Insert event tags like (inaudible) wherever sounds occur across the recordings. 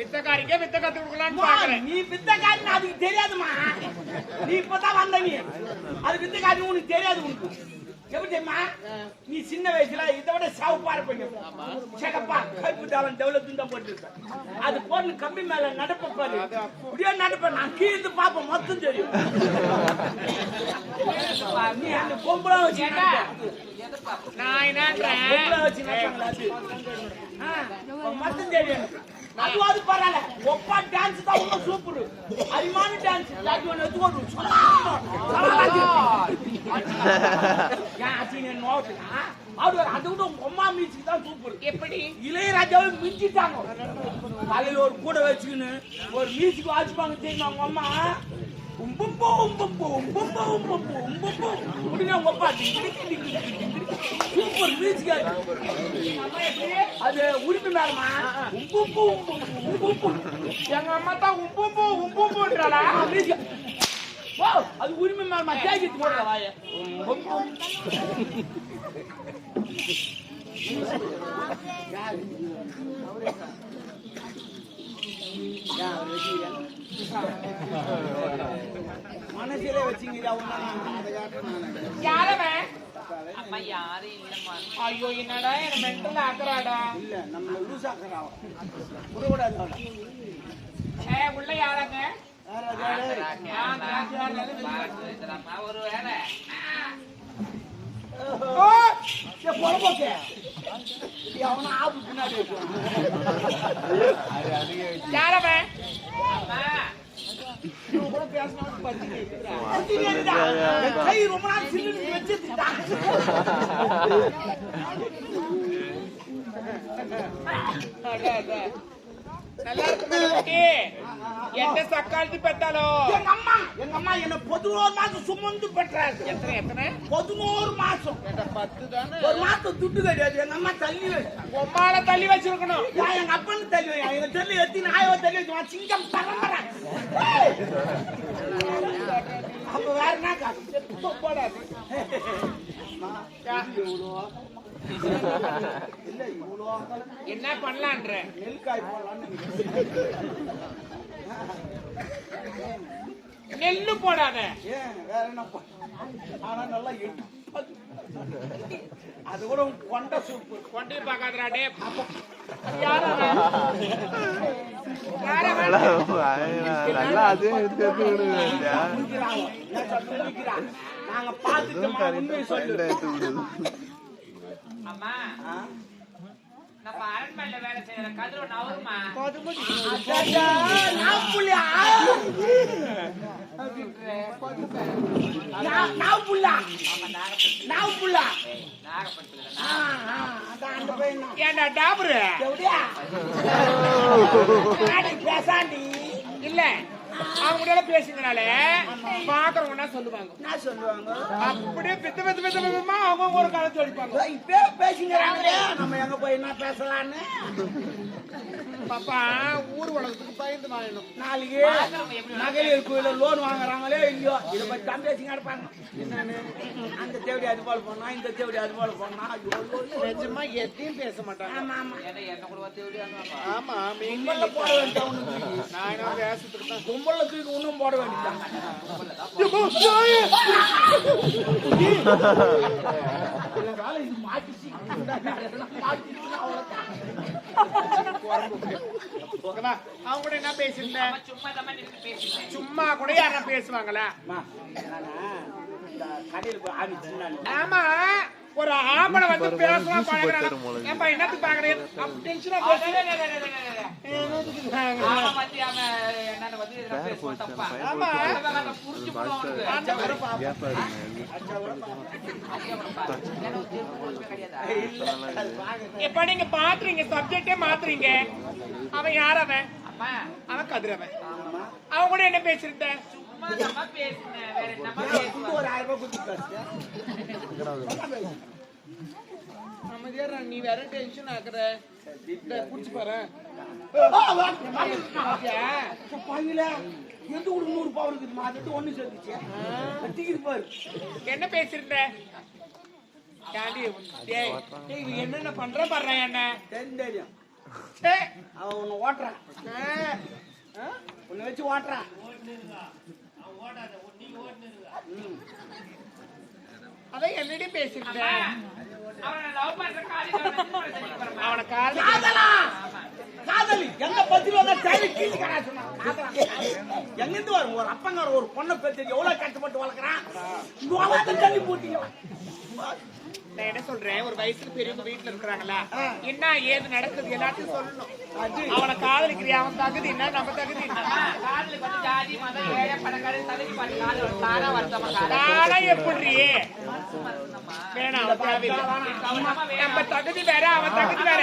வித்தக்காரிக்கே வித்த கத்து கொடுக்கலாம்னு அம்மா, பாக்குறேன் நீ வித்தக்காரின்னு அதுக்கு தெரியாதுமா. நீ இப்பதான் வந்த நீ. அது வித்தக்காரி உனக்கு தெரியாது உனக்கு. எப்படி தெரியுமா? நீ சின்ன வயசுல இதை விட சிவப்பா இருப்பீங்க சிகப்பா கருப்பு தாளம் டெவலப் தான் போட்டு அது போட்டு கம்பி மேல நடப்ப பாரு. இப்படியே நடப்ப. நான் கீழ்ந்து பாப்பேன் மொத்தம் தெரியும். நீ அந்த பொம்பளை வச்சு நான் என்னன்றேன் பொம்பளை வச்சு மொத்தம் தெரியும். அதுவாது பரவாயில்ல ஒப்பா டான்ஸ் தான் உள்ள சூப்பர் அரிமான டான்ஸ் அது ஒன்று எடுத்து ஓடு ஏன் அசிங்க நோட்டுனா அது அதை விட உங்க அம்மா மியூசிக் தான் சூப்பர் எப்படி இளையராஜாவை மிஞ்சிட்டாங்க தலையில ஒரு கூட வச்சுக்கின்னு ஒரு மியூசிக் வாசிப்பாங்க தெரியுமா உங்க அம்மா உம்பும்பு உம்பும்பு உம்பும்பு உம்பும்பு உம்பும்பு உடனே உங்க அப்பா சூப்பர் மியூசிக் அது உரிமை மேலமா உப்பு உம்பும்பு எங்க அம்மா தான் உப்பு உம்பும்புன்றாளா? மியூசிக் ஓ அது உரிமை மேலமா கேக்கிட்டு போடுற வாய. உம்பும்பு. மனசிலே வச்சுங்க யாரவன் அம்மா யாரும் இல்லம்மா ஐயோ என்னடா என்ன மென்டல் ஆக்குறாடா இல்ல நம்மள லூசாக்குறான் விடக்கூடாது அவளை. ஏ உள்ள யாரங்க யாராவது அம்மா ஒரு வேலை ஓ, ஆப்பு பின்னாடி ரொம்ப நாள் சில்லுன்னு வச்சிருச்சுடா. அடே, அடே. எந்த சக்காலத்து பெத்தாலோ எங்க அம்மா எங்க அம்மா என்ன பதினோரு மாசம் சுமந்து பெற்றாரு. எத்தனை எத்தனை? பதினோரு மாசம். பத்து தானே? ஒரு மாசம் துட்டு கிடையாது எங்க அம்மா தள்ளி உம்மால தள்ளி வச்சிருக்கணும். நான் எங்க அப்பன்னு தள்ளி எங்க தள்ளி எத்தி நாயவ தள்ளி வச்சு சிங்கம் பரம்பரை! அப்ப வேற என்ன காசு போடாது. என்ன பண்ணலான்ற? நெல்லு போடாத. ஏன் வேற என்ன ஆனா நல்லா எட்டு அது கூட கொண்ட சூப்பு கொண்டு பார்க்காதடா டே நல்லா அதே. நாங்க சொல்லு. அம்மா? நம்ம அரண்மனையில வேலை செய்யற கதிரோ நவருமா டாபரு? (laughs) பேசாண்டி. இல்ல. அவங்க கூட பேசுங்கனால பாக்குறவங்க சொல்லுவாங்க. என்ன சொல்லுவாங்க? அப்படியே பித்த பித்த பித்த பித்தமா அவங்க ஒரு காலத்து அடிப்பாங்க. இப்பே பேசிக்கிறாங்களே நம்ம எங்க போய் என்ன பேசலான்னு? பாப்பா ஊர் வளர்த்துக்கு பயந்து வாழணும் நாளைக்கு மகளிர் கோயில லோன் வாங்குறாங்களே இல்லையோ இதை பத்தி தான் பேசிங்க இருப்பாங்க அந்த தேவடி அது போல போனா இந்த தேவடி அது போல போனா. நிஜமா எதையும் பேச மாட்டாங்க. ஆமா ஆமா. என்ன கூட விடுவாங்க ஆமா கும்பல்ல போட வேண்டிய நான் என்ன பேசுறதுக்கு தான் கும்பல்ல தூக்கி இன்னும் போட வேண்டியதான் (laughs) மாட்டிச்சு. மாட்டிச்சுன்னா அவ்வளவுதான். ஓகேவா அவங்க கூட என்ன பேசியிருந்தேன்? சும்மா கூட யாரா பேசுவாங்களா? ஆமா. ஒரு ஆம்பளை வந்து பேசலாம் பழகிறாங்க ஏன்பா என்னத்துக்கு பாக்குறேன் டென்ஷனா. இப்ப நீங்க பாக்குறீங்க சப்ஜெக்டே மாத்துறீங்க. அவன் யார் அவன்? அவன் கதிரவன். அவன் கூட என்ன பேசிருந்த ஒரு ஆயிரம் ரூபாய் நீ வேற டென்ஷன் ஆக்குற புடிச்சு பாரு எந்த ஒரு நூறு பவர் இருக்குதுமா அது ஒண்ணு சேர்த்துச்சு பாரு என்ன பேசிருந்த ஏண்டி, என்னென்ன பண்ற பாரு என்ன தெரியும் தெரியும் ஏய், அவன் உன்னை ஓட்டுறான் ஆ? உன்னை வச்சு ஓட்டுறான் அதான் என்னடி பேசிக்கிட்டேன் அவனை காதலி காதலா. காதலி? எந்த பத்தில வந்தா தேடி கீழே கடா சொன்னா. காதலா? எங்க இருந்து வரும்? ஒரு அப்பங்கார ஒரு பொண்ணை பெற்று எவ்வளவு கஷ்டப்பட்டு வளர்க்குறான்? தள்ளி போட்டீங்க நான் என்ன சொல்றேன்? ஒரு வயசுக்கு பெரியவங்க வீட்டுல இருக்கிறாங்களா? என்ன ஏது நடக்குது? எல்லாத்தையும் சொல்லணும். அவனை காதலிக்கிறியா? அவன் தகுதி என்ன? நம்ம தகுதி என்ன? காதலுக்கு வந்து ஜாதி மதம் ஏழை பணக்காரர் தகுதி பாட்டு காதல். எப்படி? வேணாம் தேவையில்லை நம்ம தகுதி வேற அவன் தகுதி வேற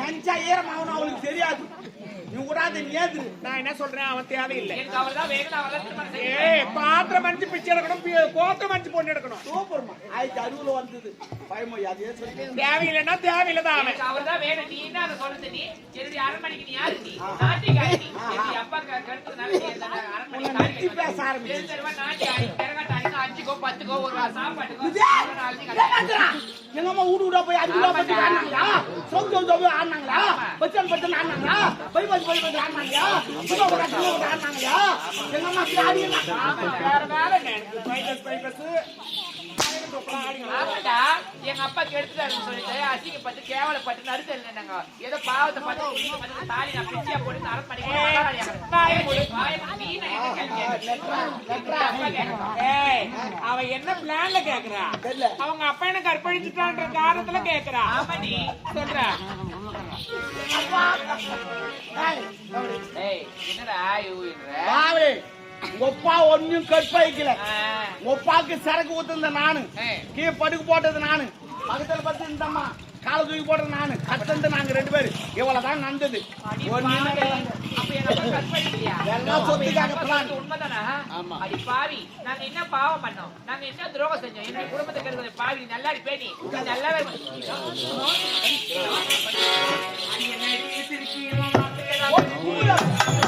நினைச்சு அவனுக்கு தெரியாது நீ ஏது நான் என்ன சொல்றேன்? அவன் தேவையில்லை. ஏய் பாத்திரம் மஞ்சு பிச்சை எடுக்கணும் கோத்திரம் மஞ்சு பொண்ணு எடுக்கணும் சூப்பர்மா ஆயிரத்தி அறுபதுல வந்தது அதே சொல்லி தேவையில்லைன்னா தேவையில்லைதான் அவன் எனக்கு அவர் தான் வேணும் நீ என்ன அதை சொல்றது நீ என்னுடைய அரண்மனைக்கு நீ யாரு நீ நாட்டிக்காரி நீ என்னுடைய அப்பா க- கருத்துனால நீ அந்த அரண்மனை உன்னை காரி நெத்தி பேச ஆரம்பிச்சு. தெரிஞ்ச தெரியுமா, நாட்டியாரி போய் அஞ்சு ரூபா பத்தி ஆடினாங்களா சோம் சோம் சோம் ஆடினாங்களா பச்சன் பச்சன் ஆடினாங்களா பை பை பை பை ஆடினாங்களா கிலோ கூட கிலோ கூட ஆடினாங்களா எங்க அம்மா வேற வேலை என்ன எனக்கு பைபஸ் பைபஸ் ஆமாடா, எங்க அப்பா கெடுத்துட்டாருன்னு சொல்லிட்டு அசிங்கப்பட்டு கேவலப்பட்டு நடுத்தல் நின்னாங்க. ஏதோ பாவத்தை பார்த்து தாலி நான் பிச்சையா போட்டு கேட்கணும். ஏய் அவ என்ன பிளான்ல கேக்குறா. அவங்க அப்பா என்ன கற்பழிச்சுட்டான்ற காரணத்துல கேக்குறா ஆமா நீ. சொல்ற. என்னடா அப்பா ஒன்னும் கற்பழிக்கல அப்பாவுக்கு சரக்கு ஊத்துந்த நானு கீழே படுக்கு போட்டது நானு பக்கத்துல பத்து இந்தம்மா காலை தூக்கி போட்டது நானு கத்தந்து நாங்க ரெண்டு பேரும் இவ்வளவுதான் நடந்தது அடி? எல்லாம் சொத்துக்காக உண்மைதானா? ஆமா. அடி பாவி, நாங்க என்ன பாவம் பண்ணோம் நாங்க என்ன துரோகம் செஞ்சோம் என்னுடைய குடும்பத்தை கெடுக்கிற பாவி நீ நல்லாடி பேணி நல்லாவே வான்மழைகள்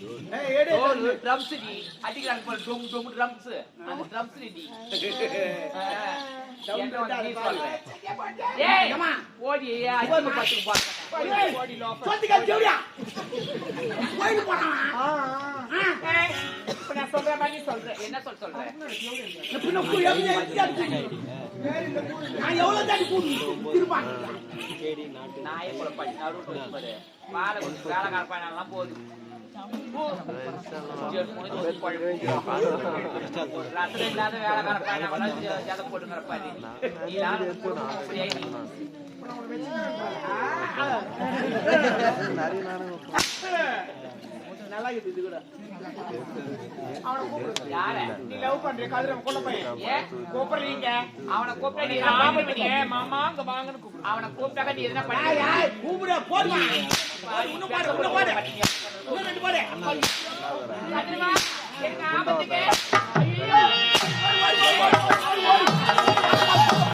டொம் ட்ரம்ஸ் அந்த ட்ரம்ஸ் நீ என்ன வந்து நீ சொல்ற? ஏய் ஏம்மா? ஓடி. என்ன சொல் சொல்ற? இந்த பின்ன கூ- எப்படி எப்படி அடிச்சீங்க? நான் எவ்வளவு. நாயை கொஞ்சம் வேலை காரப்பாயெல்லாம் போகுது. நல்லா இருக்குது இது கூட. அவனை கூப்பிடு. யார நீ love பண்றிய கதிரை கொள்ள போய். ஏன் கூப்பிடுறீங்க. அவனை கூப்பிட்டா நீ நீ என்ன ஆமா பண்ணி நீ, மாமா அங்க வாங்கன்னு கூப்பிடு. அவனை கூப்பிட்டாக்க நீ எதனா பண்ணி கூப்பிடு, போடுமா. இன்னும் இன்னும். ரெண்டு பாரு.